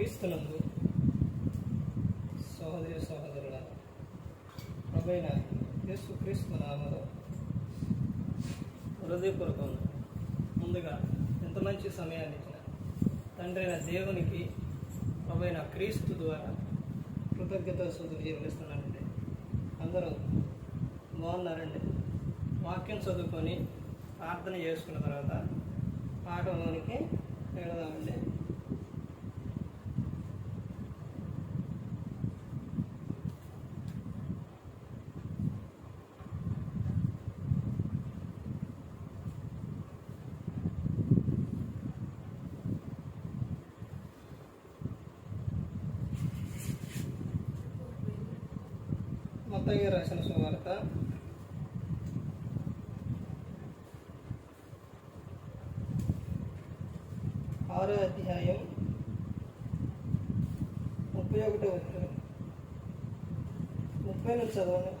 క్రీస్తులందు సహోదరి సహోదరుల ప్రభైన యేసు క్రీస్తు నామలో హృదయపూర్వకం ముందుగా ఎంత మంచి సమయాన్ని ఇచ్చిన తండ్రి అయిన దేవునికి ప్రభైన క్రీస్తు ద్వారా కృతజ్ఞత శుద్ధులు చెల్లిస్తున్నానండి. అందరూ బాగున్నారండి. వాక్యం చదువుకొని ప్రార్థన చేసుకున్న తర్వాత పాఠంలోనికి వెళదామండి. మత్తయ్య రాసిన సువార్త. ఆరో అధ్యాయం ముప్పై ఒకటో వచ్చిన ముప్పై నుంచి చదవను.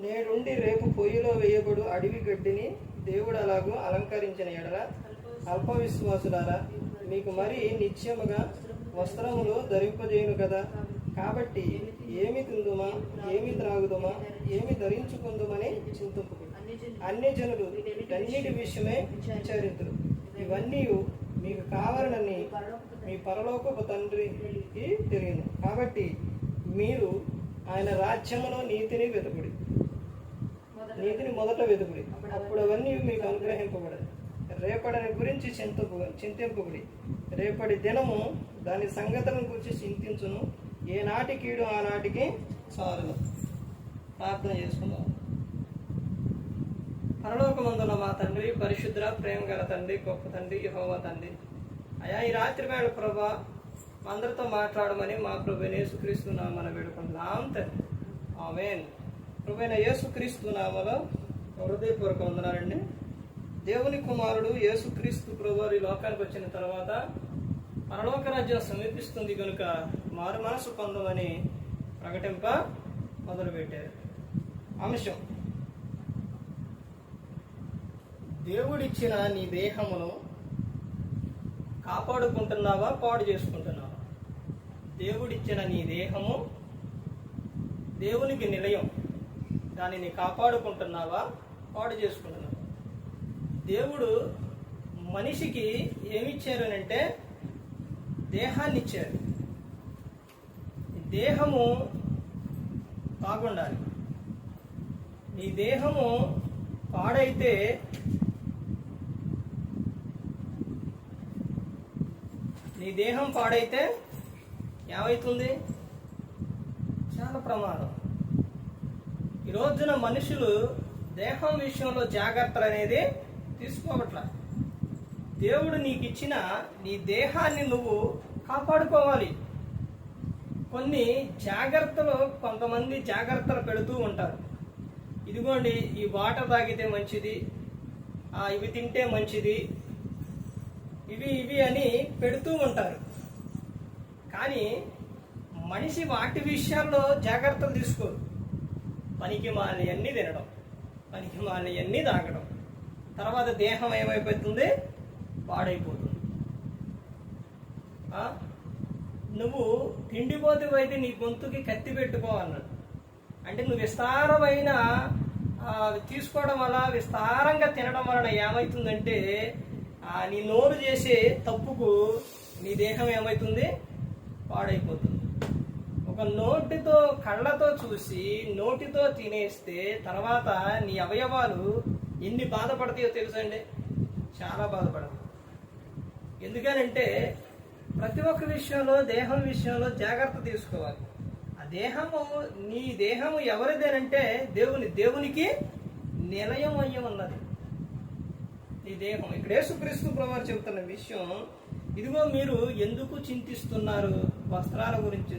నేడుండి రేపు పొయ్యిలో వేయబడు అడవి గడ్డిని దేవుడు అలాగూ అలంకరించిన ఎడల అల్ప విశ్వాసులారా మీకు మరి నిత్యముగా వస్త్రములు ధరింపజేయును కదా? కాబట్టి ఏమి తిందుమా? ఏమి త్రాగుదుమా? ఏమి ధరించుకుందుమని చింతింపు అన్ని జనులు వీటన్నిటి విషయమే విచారితులు ఇవన్నీ మీకు కావాలనని మీ పరలోకపు తండ్రికి తెలియను. కాబట్టి మీరు ఆయన రాజ్యములో నీతిని వెతుకుడి. నీతిని మొదట వెతుకుడి. అప్పుడు అవన్నీ మీకు అనుగ్రహింపబడదు. రేపటిని గురించి చింతపు చింతింపబడి రేపటి దినము దాని సంగతులను గురించి చింతించును. ఏనాటి కీడు ఆనాటికి చాలును ప్రార్థన చేసుకుందాం. పరలోకమందున మా తండ్రి పరిశుద్ర ప్రేమ గల తండ్రి గొప్ప తండ్రి యహోవ తండ్రి. అయా ఈ రాత్రి వేళ ప్రభా అందరితో మాట్లాడమని మా ప్రభు యేసుక్రీస్తు నామన వేడుకుంటున్నాం తండ్రి. ఆమెన్. ప్రభైన యేసుక్రీస్తు నామలో హృదయపూర్వక వందనాలండి. దేవుని కుమారుడు యేసుక్రీస్తు ప్రభు ఈ లోకానికి వచ్చిన తర్వాత పరలోక రాజ్యం సమీపిస్తుంది కనుక మారు మనసు పొందమని ప్రకటింప మొదలుపెట్టారు. అంశం. దేవుడిచ్చిన నీ దేహమును కాపాడుకుంటున్నావా? పాడు చేసుకుంటున్నావా? దేవుడిచ్చిన నీ దేహము దేవునికి నిలయం. దానిని కాపాడుకుంటున్నావా? పాడు చేసుకుంటున్నావా? దేవుడు మనిషికి ఏమిచ్చారనంటే అని అంటే దేహాన్ని ఇచ్చారు దేహము బాగుండాలి నీ దేహము పాడైతే నీ దేహం పాడైతే ఏమవుతుంది చాలా ప్రమాదం. ఈ రోజున మనుషులు దేహం విషయంలో జాగ్రత్తలు అనేది తీసుకోవట్ల. దేవుడు నీకు ఇచ్చిన నీ దేహాన్ని నువ్వు కాపాడుకోవాలి. కొన్ని జాగ్రత్తలు కొంతమంది జాగ్రత్తలు పెడుతూ ఉంటారు. ఇదిగోండి ఈ వాటర్ తాగితే మంచిది ఇవి తింటే మంచిది ఇవి ఇవి అని పెడుతూ ఉంటారు. కానీ మనిషి వాటి విషయాల్లో జాగ్రత్తలు తీసుకోరు. పనికి మాలియన్నీ తినడం పనికి మాలియన్నీ తాగడం. తర్వాత దేహం ఏమైపోతుంది? పాడైపోతుంది ఆ? నువ్వు తిండిపోతే అయితే నీ గొంతుకి కత్తి పెట్టుకో అన్నాడు. అంటే నువ్వు విస్తారమైన తీసుకోవడం వల్ల విస్తారంగా తినడం వలన ఏమవుతుందంటే నీ నోరు చేసే తప్పుకు నీ దేహం ఏమవుతుంది పాడైపోతుంది. ఒక నోటితో కళ్ళతో చూసి నోటితో తినేస్తే తర్వాత నీ అవయవాలు ఎన్ని బాధపడతాయో తెలుసండి చాలా బాధపడదు ఎందుకనంటే ప్రతి ఒక్క విషయంలో దేహం విషయంలో జాగ్రత్త తీసుకోవాలి. ఆ దేహము నీ దేహము ఎవరిదేనంటే దేవుని దేవునికి నిలయం అయ్యి ఉన్నది. నీ దేహం. ఇక్కడ యేసుక్రీస్తు ప్రభావం చెబుతున్న విషయం ఇదిగో మీరు ఎందుకు చింతిస్తున్నారు? వస్త్రాల గురించి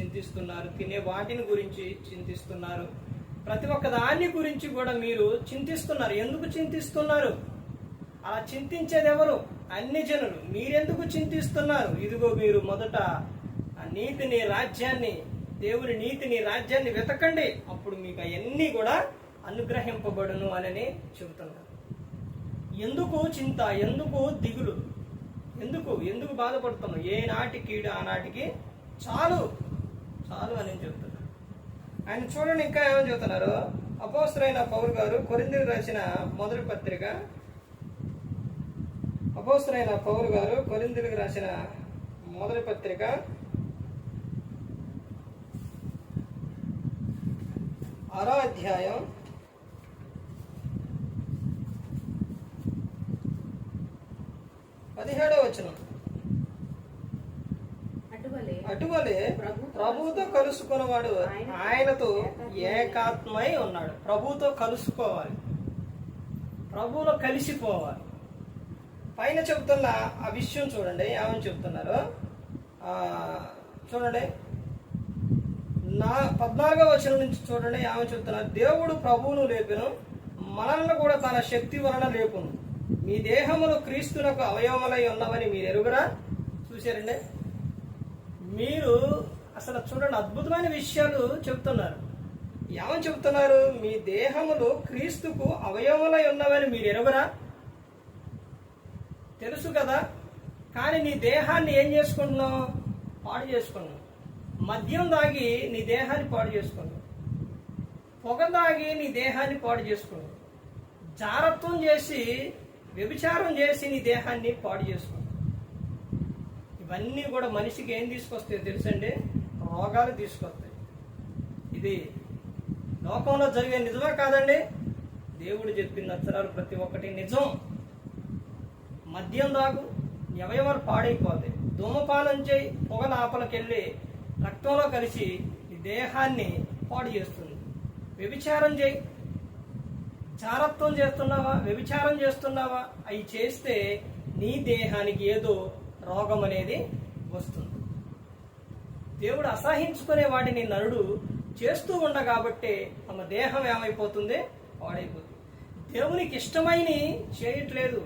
చింతిస్తున్నారు తినే వాటిని గురించి చింతిస్తున్నారు. ప్రతి ఒక్క దాని గురించి కూడా మీరు చింతిస్తున్నారు. ఎందుకు చింతిస్తున్నారు? అలా చింతించేది ఎవరు? అన్ని జనులు. మీరెందుకు చింతిస్తున్నారు? ఇదిగో మీరు మొదట ఆ నీతిని రాజ్యాన్ని దేవుని నీతిని రాజ్యాన్ని వెతకండి. అప్పుడు మీకు అవన్నీ కూడా అనుగ్రహింపబడును అని చెబుతున్నారు. ఎందుకు చింత? ఎందుకు దిగులు? ఎందుకు? ఎందుకు బాధపడుతున్నాం ఏ నాటి కీడు ఆనాటికి చాలు. చాలు అని చెబుతున్నారు. ఆయన చూడండి ఇంకా ఏమని చెబుతున్నారు? అపోసరైన పౌరు గారు కొరిందులు రాసిన మొదటి పత్రిక అపోసరైన పౌరు గారు కొరిందులకు రాసిన మొదటి పత్రిక. ఆరో అధ్యాయం. పదిహేడో వచనం. అటువలే అటువలే ప్రభుతో కలుసుకున్నవాడు ఆయనతో ఏకాత్మై ఉన్నాడు. ప్రభుతో కలుసుకోవాలి. ప్రభువులో కలిసిపోవాలి. పైన చెబుతున్న ఆ విషయం చూడండి ఏమని చెప్తున్నారు చూడండి. నా పద్నాలుగో వచనం నుంచి చూడండి ఏమని చెప్తున్నారు దేవుడు ప్రభువును లేపెను మనల్ని కూడా తన శక్తి వలన లేపును. మీ దేహములు క్రీస్తునకు అవయవములై ఉన్నవని మీరు ఎరుగురా? చూశారండి? మీరు అసలు చూడండి అద్భుతమైన విషయాలు చెప్తున్నారు ఏమని చెప్తున్నారు మీ దేహములు క్రీస్తుకు అవయవములై ఉన్నవని మీరు ఎరుగురా? తెలుసు కదా. కానీ నీ దేహాన్ని ఏం చేసుకుంటున్నావు? పాడు చేసుకున్నావు. మద్యం దాగి నీ దేహాన్ని పాడు చేసుకున్నావు. పొగ దాగి నీ దేహాన్ని పాడు చేసుకున్నావు. జారత్వం చేసి వ్యభిచారం చేసి నీ దేహాన్ని పాడు చేసుకున్నావు. ఇవన్నీ కూడా మనిషికి ఏం తీసుకొస్తాయో తెలుసండి? రోగాలు తీసుకొస్తాయి. ఇది లోకంలో జరిగే నిజమా కాదండి? దేవుడు చెప్పిన అక్షరాలు ప్రతి ఒక్కటి నిజం. మద్యం దాగు నీ అవయవాలు పాడైపోతాయి. ధూమపానం చేయి పొగ లోపలికెళ్ళి రక్తంలో కలిసి నీ దేహాన్ని పాడు చేస్తుంది. వ్యభిచారం చేయి. చారత్వం చేస్తున్నావా? వ్యభిచారం చేస్తున్నావా? అవి చేస్తే నీ దేహానికి ఏదో రోగం అనేది వస్తుంది. దేవుడు అసహించుకునే వాటిని నరుడు చేస్తూ ఉండ కాబట్టి తమ దేహం ఏమైపోతుంది? పాడైపోతుంది. దేవునికి ఇష్టమైన చేయట్లేదు.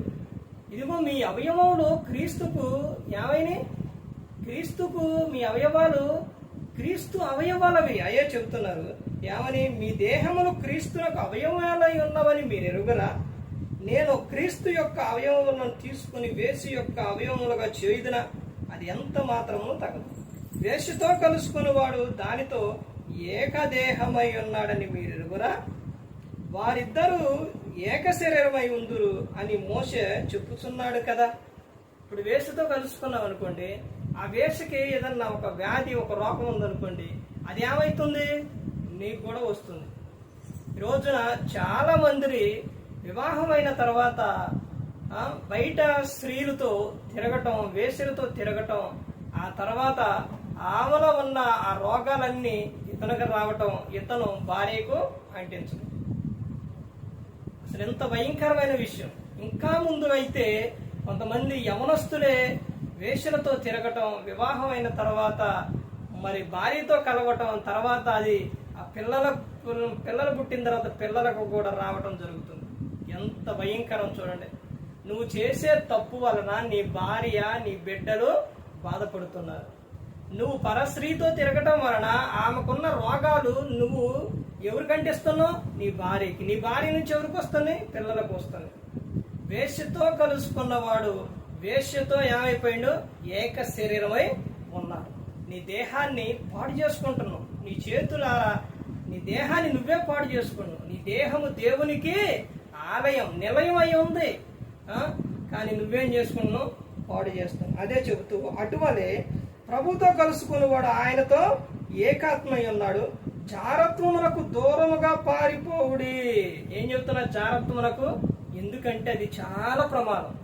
ఇదిగో మీ అవయవములు క్రీస్తుకు ఏమైనాయి క్రీస్తుకు మీ అవయవాలు క్రీస్తు అవయవాలవి. అయ్యే చెబుతున్నారు ఏమని? మీ దేహములు క్రీస్తునకు అవయవాలై ఉన్నవని మీరు ఎరుగరా నేను క్రీస్తు యొక్క అవయవములను తీసుకుని వేసి యొక్క అవయవములుగా చేయుదున అది ఎంత మాత్రము తగదు. వేషతో కలుసుకుని వాడు దానితో ఏకదేహమై ఉన్నాడని మీరు ఎరుగురా వారిద్దరూ ఏక శరీరమై ఉందురు అని మోసే చెప్పుతున్నాడు కదా. ఇప్పుడు వేసుతో కలుసుకున్నాం అనుకోండి ఆ వేసుకి ఏదన్నా ఒక వ్యాధి ఒక రోగం ఉందనుకోండి అది ఏమవుతుంది నీకు కూడా వస్తుంది. ఈ రోజున చాలా మంది వివాహమైన తర్వాత బయట స్త్రీలతో తిరగటం వేసులతో తిరగటం ఆ తర్వాత ఆమెలో ఉన్న ఆ రోగాలన్నీ ఇతనికి రావటం ఇతను భార్యకు అంటించడం. అసలు ఎంత భయంకరమైన విషయం. ఇంకా ముందు అయితే కొంతమంది యవనస్తులే వేషలతో తిరగటం వివాహం అయిన తర్వాత మరి భార్యతో కలవటం తర్వాత అది ఆ పిల్లల పిల్లలు పుట్టిన తర్వాత పిల్లలకు కూడా రావటం జరుగుతుంది. ఎంత భయంకరం చూడండి. నువ్వు చేసే తప్పు వలన నీ భార్య నీ బిడ్డలు బాధపడుతున్నారు. నువ్వు పరస్త్రీతో తిరగటం వలన ఆమెకున్న రోగాలు నువ్వు ఎవరికంటే ఇస్తున్నావు నీ భార్యకి. నీ భార్య నుంచి ఎవరికి వస్తున్నాయి? పిల్లలకు వస్తున్నాయి. వేష్యతో కలుసుకున్నవాడు వేష్యతో ఏమైపోయిండు? ఏక శరీరమై ఉన్నాడు. నీ దేహాన్ని పాడు చేసుకుంటున్నావు. నీ చేతులారా నీ దేహాన్ని నువ్వే పాడు చేసుకున్నావు నీ దేహము దేవునికి ఆలయం నిలయం అయి ఉంది. కానీ నువ్వేం చేసుకున్నావు పాడు చేస్తున్నావు. అదే చెబుతూ అటువలే ప్రభుతో కలుసుకున్నవాడు ఆయనతో ఏకాత్మై ఉన్నాడు. జారత్వమునకు దూరముగా పారిపోవుడి. ఏం చెప్తున్నా జారత్వమునకు ఎందుకంటే అది చాలా ప్రమాదం.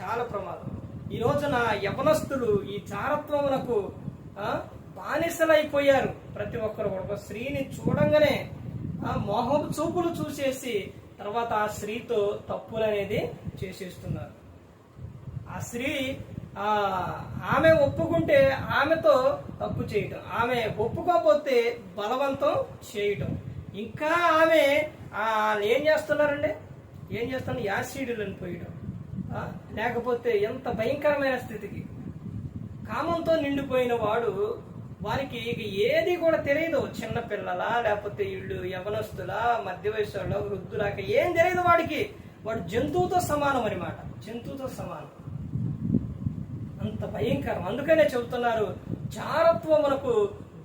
చాలా ప్రమాదం. ఈ రోజున యవనస్తులు ఈ చారత్వమునకు బానిసలైపోయారు. ప్రతి ఒక్కరు కూడా. ఒక స్త్రీని చూడంగానే ఆ మోహం చూపులు చూసేసి తర్వాత ఆ స్త్రీతో తప్పులు అనేది చేసేస్తున్నారు. ఆ స్త్రీ ఆమె ఒప్పుకుంటే ఆమెతో తప్పు చేయటం. ఆమె ఒప్పుకోకపోతే బలవంతం చేయటం. ఇంకా ఆమె ఆ, ఏం చేస్తున్నారండి? ఏం చేస్తున్నారు యాసిడ్లను పోయడం లేకపోతే ఎంత భయంకరమైన స్థితికి. కామంతో నిండిపోయిన వాడు వారికి ఇక ఏది కూడా తెలియదు. చిన్న పిల్లలా లేకపోతే వీళ్ళు యవనస్తులా మధ్య వయసు వాళ్ళ ఏం తెలియదు వాడికి. వాడు జంతువుతో సమానం అనమాట జంతువుతో సమానం. అంత భయంకరం. అందుకనే చెబుతున్నారు చారత్వమునకు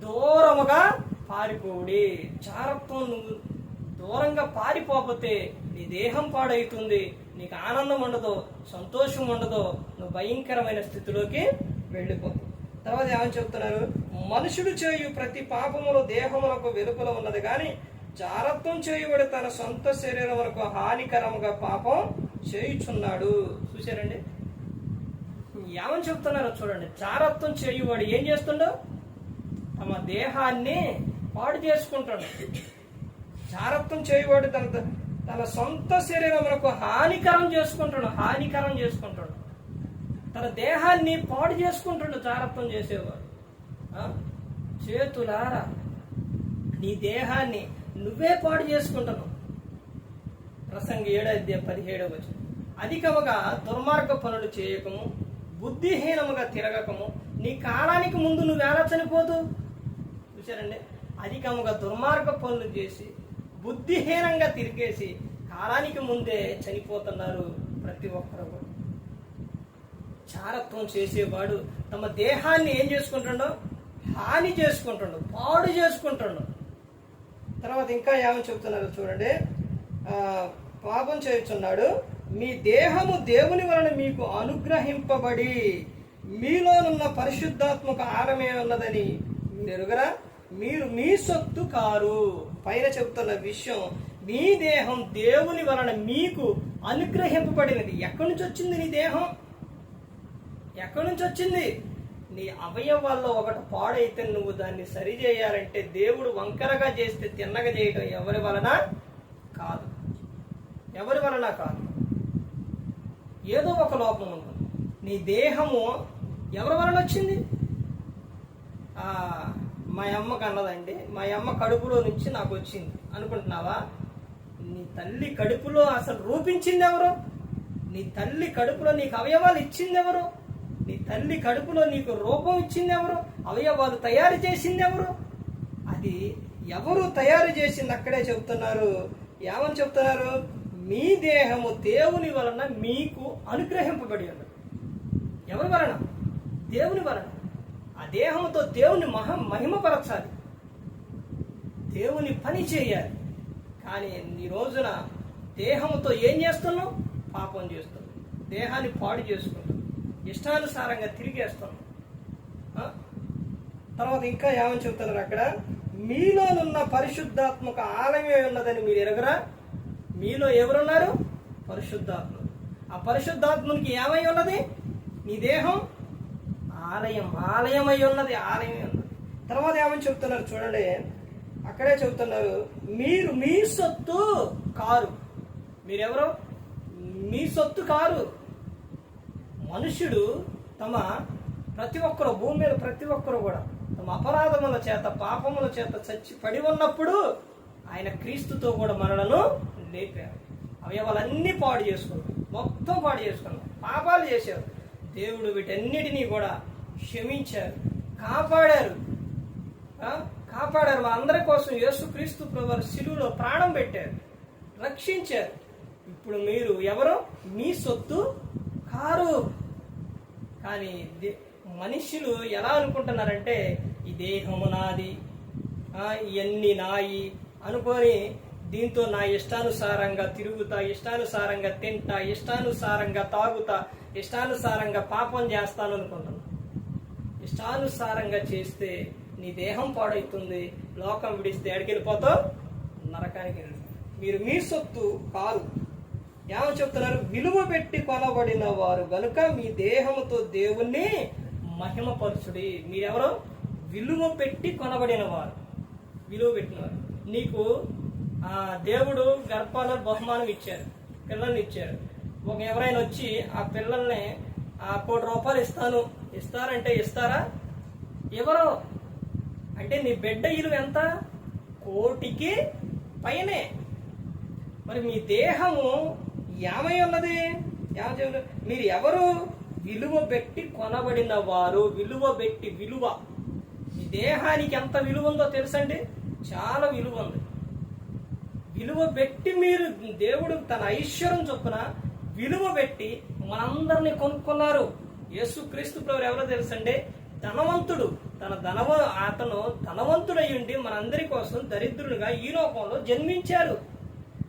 దూరముగా పారిపోడి చారత్వం నువ్వు దూరంగా పారిపోకపోతే నీ దేహం పాడవుతుంది నీకు ఆనందం ఉండదు సంతోషం ఉండదు నువ్వు భయంకరమైన స్థితిలోకి వెళ్ళిపోతావు తర్వాత ఏమని చెప్తున్నారు మనుషుడు చేయు ప్రతి పాపములు దేహములకు వెలుపల ఉన్నది కానీ జారత్వం చేయుబడి తన సొంత శరీరం వరకు హానికరముగా పాపం చేయుచున్నాడు. చూశారండి? ఏమని చెప్తున్నారో చూడండి. చారత్వం చేయువాడు ఏం చేస్తుండో? తమ దేహాన్ని పాడు చేసుకుంటాడు. చారత్వం చేయవాడు తన తన సొంత శరీరములకు హానికరం చేసుకుంటాడు హానికరం చేసుకుంటాడు. తన దేహాన్ని పాడు చేసుకుంటాడు చారత్వం చేసేవాడు. చేతులారా నీ దేహాన్ని నువ్వే పాడు చేసుకుంటాను ప్రసంగ ఏడాది పదిహేడవ అధికముగా దుర్మార్గ పనులు చేయకము బుద్ధిహీనముగా తిరగకము. నీ కాలానికి ముందు నువ్వు ఎలా చనిపోదు? చూసారండి అధికముగా దుర్మార్గ పనులు చేసి బుద్ధిహీనంగా తిరిగేసి కాలానికి ముందే చనిపోతున్నారు ప్రతి ఒక్కరు. కూడా చారత్వం చేసేవాడు తమ దేహాన్ని ఏం చేసుకుంటుండో? హాని చేసుకుంటుండు పాడు చేసుకుంటుండు. తర్వాత ఇంకా ఏమని చెబుతున్నారు చూడండి. పాపం చేయుచున్నాడు. మీ దేహము దేవుని వలన మీకు అనుగ్రహింపబడి మీలోనున్న పరిశుద్ధాత్మక ఆరమే ఉన్నదని ఎరుగరా మీరు మీ సొత్తు కారు. పైన చెప్తున్న విషయం మీ దేహం దేవుని వలన మీకు అనుగ్రహింపబడినది. ఎక్కడి నుంచి వచ్చింది నీ దేహం? ఎక్కడి నుంచి వచ్చింది? నీ అవయవాల్లో ఒకటి పాడైతే నువ్వు దాన్ని సరి చేయాలంటే దేవుడు వంకరగా చేస్తే తిన్నగా చేయటం ఎవరి వలన? కాదు. ఎవరి వలన కాదు? ఏదో ఒక లోపం ఉంటుంది. నీ దేహము ఎవరి వలన వచ్చింది? మా అమ్మకు అన్నదండి మా అమ్మ కడుపులో నుంచి నాకు వచ్చింది. అనుకుంటున్నావా? నీ తల్లి కడుపులో అసలు రూపించింది ఎవరు? నీ తల్లి కడుపులో నీకు అవయవాలు ఇచ్చింది ఎవరు? నీ తల్లి కడుపులో నీకు రూపం ఇచ్చింది ఎవరు? అవయవాలు తయారు చేసింది ఎవరు? అది ఎవరు తయారు చేసింది? అక్కడే చెప్తున్నారు. ఏమని చెప్తున్నారు? మీ దేహము దేవుని వలన మీకు అనుగ్రహింపబడి ఉన్నది ఎవరి వలన? దేవుని వలన. ఆ దేహంతో దేవుని మహా మహిమపరచాలి. దేవుని పని చేయాలి. కానీ ఈ రోజున దేహంతో ఏం చేస్తున్నాం? పాపం చేస్తున్నాం. దేహాన్ని పాడు చేసుకుంటాం ఇష్టానుసారంగా తిరిగేస్తున్నాం. తర్వాత ఇంకా ఏమని చెప్తున్నారు అక్కడ? మీలోనున్న పరిశుద్ధాత్మక ఆలయమే ఉన్నదని మీరు ఎరగరా? మీలో ఎవరున్నారు? పరిశుద్ధాత్మ ఆ పరిశుద్ధాత్మనికి ఏమై ఉన్నది? నీ దేహం ఆలయం ఆలయమై ఉన్నది ఆలయమై ఉన్నది. తర్వాత ఏమని చెప్తున్నారు చూడండి. అక్కడే చెప్తున్నారు మీరు మీ సొత్తు కారు. మీరెవరు? మీ సొత్తు కారు. మనుష్యుడు తమ ప్రతి ఒక్కరు భూమి మీద ప్రతి ఒక్కరు కూడా తమ అపరాధముల చేత పాపముల చేత చచ్చి పడి ఉన్నప్పుడు ఆయన క్రీస్తుతో కూడా మనలను లేపారు. అవయవాలన్నీ పాడు చేసుకున్నాం. మొత్తం పాడు చేసుకున్నాం. పాపాలు చేశారు. దేవుడు వీటన్నిటినీ కూడా క్షమించారు. కాపాడారు. కాపాడారు. అందరి కోసం యేసుక్రీస్తు ప్రభు శిలువులో ప్రాణం పెట్టారు. రక్షించారు. ఇప్పుడు మీరు ఎవరు? మీ సొత్తు కారు. కానీ మనుషులు ఎలా అనుకుంటున్నారంటే ఈ దేహము నాది. ఇవన్నీ నాయి అనుకొని దీంతో నా ఇష్టానుసారంగా తిరుగుతా ఇష్టానుసారంగా తింటా ఇష్టానుసారంగా తాగుతా ఇష్టానుసారంగా పాపం చేస్తాను అనుకుంటున్నా. ఇష్టానుసారంగా చేస్తే నీ దేహం పాడవుతుంది లోకం విడిస్తే ఎక్కడికి నరకానికి మీరు మీ సొత్తు కాదు. ఏమని చెప్తున్నారు? విలువ పెట్టి కొనబడిన వారు గనుక మీ దేహంతో దేవుణ్ణి మహిమపరచుడి. మీరెవరు? విలువ పెట్టి కొనబడిన వారు. విలువ పెట్టినవారు నీకు దేవుడు గర్భాల బహుమానం ఇచ్చారు పిల్లల్ని ఇచ్చారు. ఒక ఎవరైనా వచ్చి ఆ పిల్లల్ని ఆ కోటి రూపాయలు ఇస్తాను. ఇస్తారంటే ఇస్తారా? ఎవరో? అంటే నీ బిడ్డ ఇలువ ఎంత? కోటికి పైనే. మరి మీ దేహము ఏమై ఉన్నది. మీరు ఎవరు? విలువ పెట్టి కొనబడిన వారు విలువ పెట్టి విలువ. మీ దేహానికి ఎంత విలువ ఉందో తెలుసండి? చాలా విలువ ఉంది. విలువ పెట్టి మీరు దేవుడు తన ఐశ్వర్యం చొప్పున విలువ పెట్టి మనందరినీ కొనుక్కున్నారు. యేసుక్రీస్తు ప్రభు ఎవరో తెలుసండి? ధనవంతుడు. తన ధనవ అతను ధనవంతుడై ఉండి మనందరి కోసం దరిద్రునిగా ఈ లోకంలో జన్మించారు.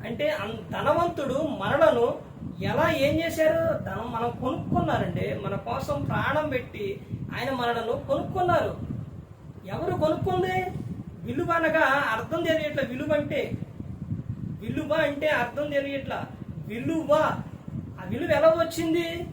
అంటే అన్- ధనవంతుడు మనలను ఎలా ఏం చేశారు? ధనం మనం కొనుక్కున్నారండి. మన కోసం ప్రాణం పెట్టి ఆయన మనలను కొనుక్కున్నారు. ఎవరు కొనుక్కుంది? విలువ అనగా అర్థం తెలియట్ల విలువ అంటే విలువ అంటే అర్థం తెలియట్లా. విలువ. ఆ విలువ ఎలా వచ్చింది?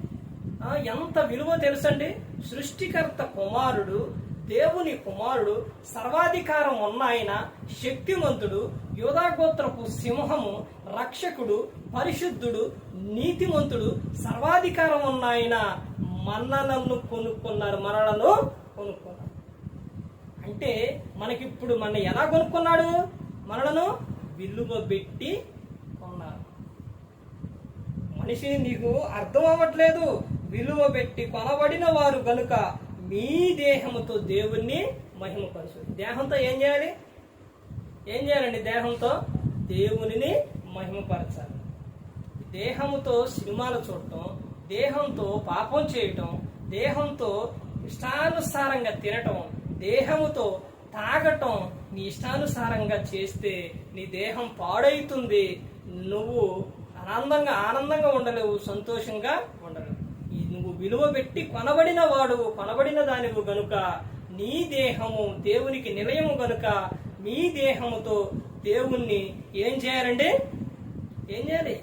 ఎంత విలువ తెలుసండి? సృష్టికర్త కుమారుడు దేవుని కుమారుడు సర్వాధికారం ఉన్నాయన శక్తిమంతుడు యోధాగోత్రపు సింహము రక్షకుడు పరిశుద్ధుడు నీతిమంతుడు సర్వాధికారం ఉన్న ఆయన. మన్ననను కొనుక్కున్నారు మనలను కొనుక్కున్నారు. అంటే మనకిప్పుడు మన ఎలా కొనుక్కున్నాడు? మనలను విలువ పెట్టి కొన్నారు. మనిషిని నీకు అర్థం అవ్వట్లేదు. విలువ పెట్టి కొనబడిన వారు కనుక మీ దేహంతో దేవుణ్ణి మహిమపరచు. దేహంతో ఏం చేయాలి? ఏం చేయాలండి దేహంతో? దేవునిని మహిమపరచాలి. దేహంతో సినిమాలు చూడటం దేహంతో పాపం చేయటం దేహంతో ఇష్టానుసారంగా తినటం దేహముతో తాగటం నీ ఇష్టానుసారంగా చేస్తే నీ దేహం పాడైతుంది. నువ్వు ఆనందంగా ఆనందంగా ఉండలేవు సంతోషంగా ఉండలేవు. నువ్వు విలువ పెట్టి కొనబడిన వాడు కొనబడిన దానివు గనుక నీ దేహము దేవునికి నిలయము గనుక మీ దేహముతో దేవుణ్ణి ఏం చేయాలండి? ఏం చేయాలి?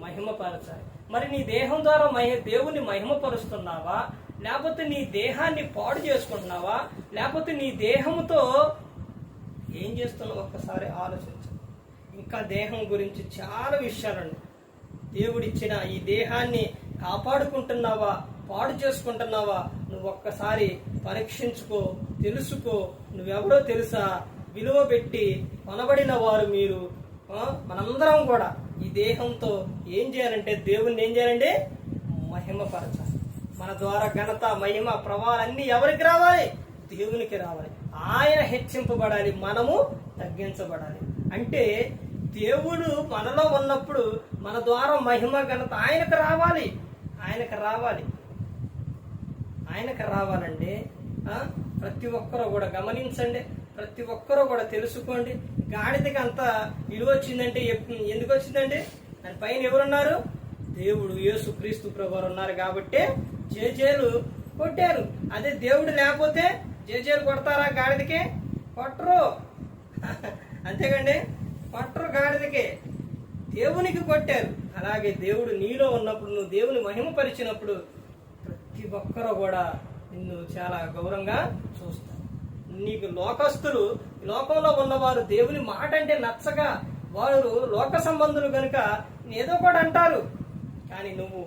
మహిమపరచాలి. మరి నీ దేహం ద్వారా మహి దేవుని మహిమపరుస్తున్నావా? లేకపోతే నీ దేహాన్ని పాడు చేసుకుంటున్నావా? లేకపోతే నీ దేహంతో ఏం చేస్తున్నావు? ఒక్కసారి ఆలోచించు. ఇంకా దేహం గురించి చాలా విషయాలండి దేవుడిచ్చిన ఈ దేహాన్ని కాపాడుకుంటున్నావా? పాడు చేసుకుంటున్నావా? నువ్వు ఒక్కసారి పరీక్షించుకో తెలుసుకో. నువ్వెవరో తెలుసా? విలువ పెట్టి కొనబడిన వారు మీరు. మనందరం కూడా ఈ దేహంతో ఏం చేయాలంటే దేవుణ్ణి ఏం చేయాలంటే మహిమపరచాలి. మన ద్వారా ఘనత మహిమ ప్రభావాలన్నీ ఎవరికి రావాలి? దేవునికి రావాలి. ఆయన హెచ్చింపబడాలి మనము తగ్గించబడాలి. అంటే దేవుడు మనలో ఉన్నప్పుడు మన ద్వారా మహిమ ఘనత ఆయనకు రావాలి. ఆయనకు రావాలి. ఆయనకు రావాలండి ప్రతి ఒక్కరూ కూడా గమనించండి ప్రతి ఒక్కరూ కూడా తెలుసుకోండి. గాడిదకి అంత విలువ వచ్చిందంటే ఎందుకు వచ్చిందండి దాని పైన ఎవరున్నారు? దేవుడు యేసు క్రీస్తు ప్రభు ఉన్నారు కాబట్టి జేజేలు కొట్టారు. అదే దేవుడు లేకపోతే జేజేలు కొడతారా గాడిదకి? కొట్టరు. అంతేకండి కొట్టరు గాడిదకి. దేవునికి కొట్టారు. అలాగే దేవుడు నీలో ఉన్నప్పుడు నువ్వు దేవుని మహిమపరిచినప్పుడు ప్రతి ఒక్కరూ కూడా నిన్ను చాలా గౌరవంగా చూస్తారు. నీకు లోకస్తులు లోకంలో ఉన్నవారు దేవుని మాట అంటే నచ్చగా వారు లోక సంబంధులు కనుక ఏదో కూడా అంటారు. కానీ నువ్వు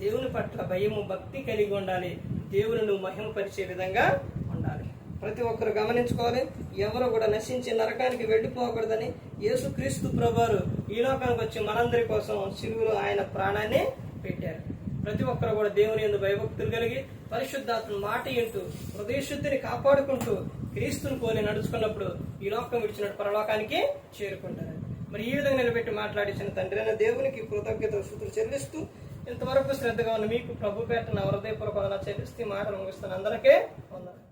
దేవుని పట్ల భయము భక్తి కలిగి ఉండాలి. దేవుని మహిమపరిచే విధంగా ఉండాలి. ప్రతి ఒక్కరు గమనించుకోవాలి. ఎవరు కూడా నశించి నరకానికి వెళ్ళిపోకూడదని యేసుక్రీస్తు ప్రభువారు ఈ లోకానికి వచ్చి మనందరి కోసం శిలువులో ఆయన ప్రాణాన్ని పెట్టారు. ప్రతి ఒక్కరు కూడా దేవుని ఎందు భయభక్తులు కలిగి పరిశుద్ధాత్మ మాట ఇంటూ హృదయశుద్ధిని కాపాడుకుంటూ క్రీస్తుని పోలి నడుచుకున్నప్పుడు ఈ లోకం విడిచినట్టు పరలోకానికి చేరుకుంటారు. మరి ఈ విధంగా నిలబెట్టి మాట్లాడించిన తండ్రి అయిన దేవునికి కృతజ్ఞత స్థుతులు చెల్లిస్తూ ఇంతవరకు శ్రద్ధగా ఉన్న మీకు ప్రభు పేట నా హృదయపూర్వక చెల్లిస్తూ మాటలు ముగిస్తాను అందరికీ వందనాలు.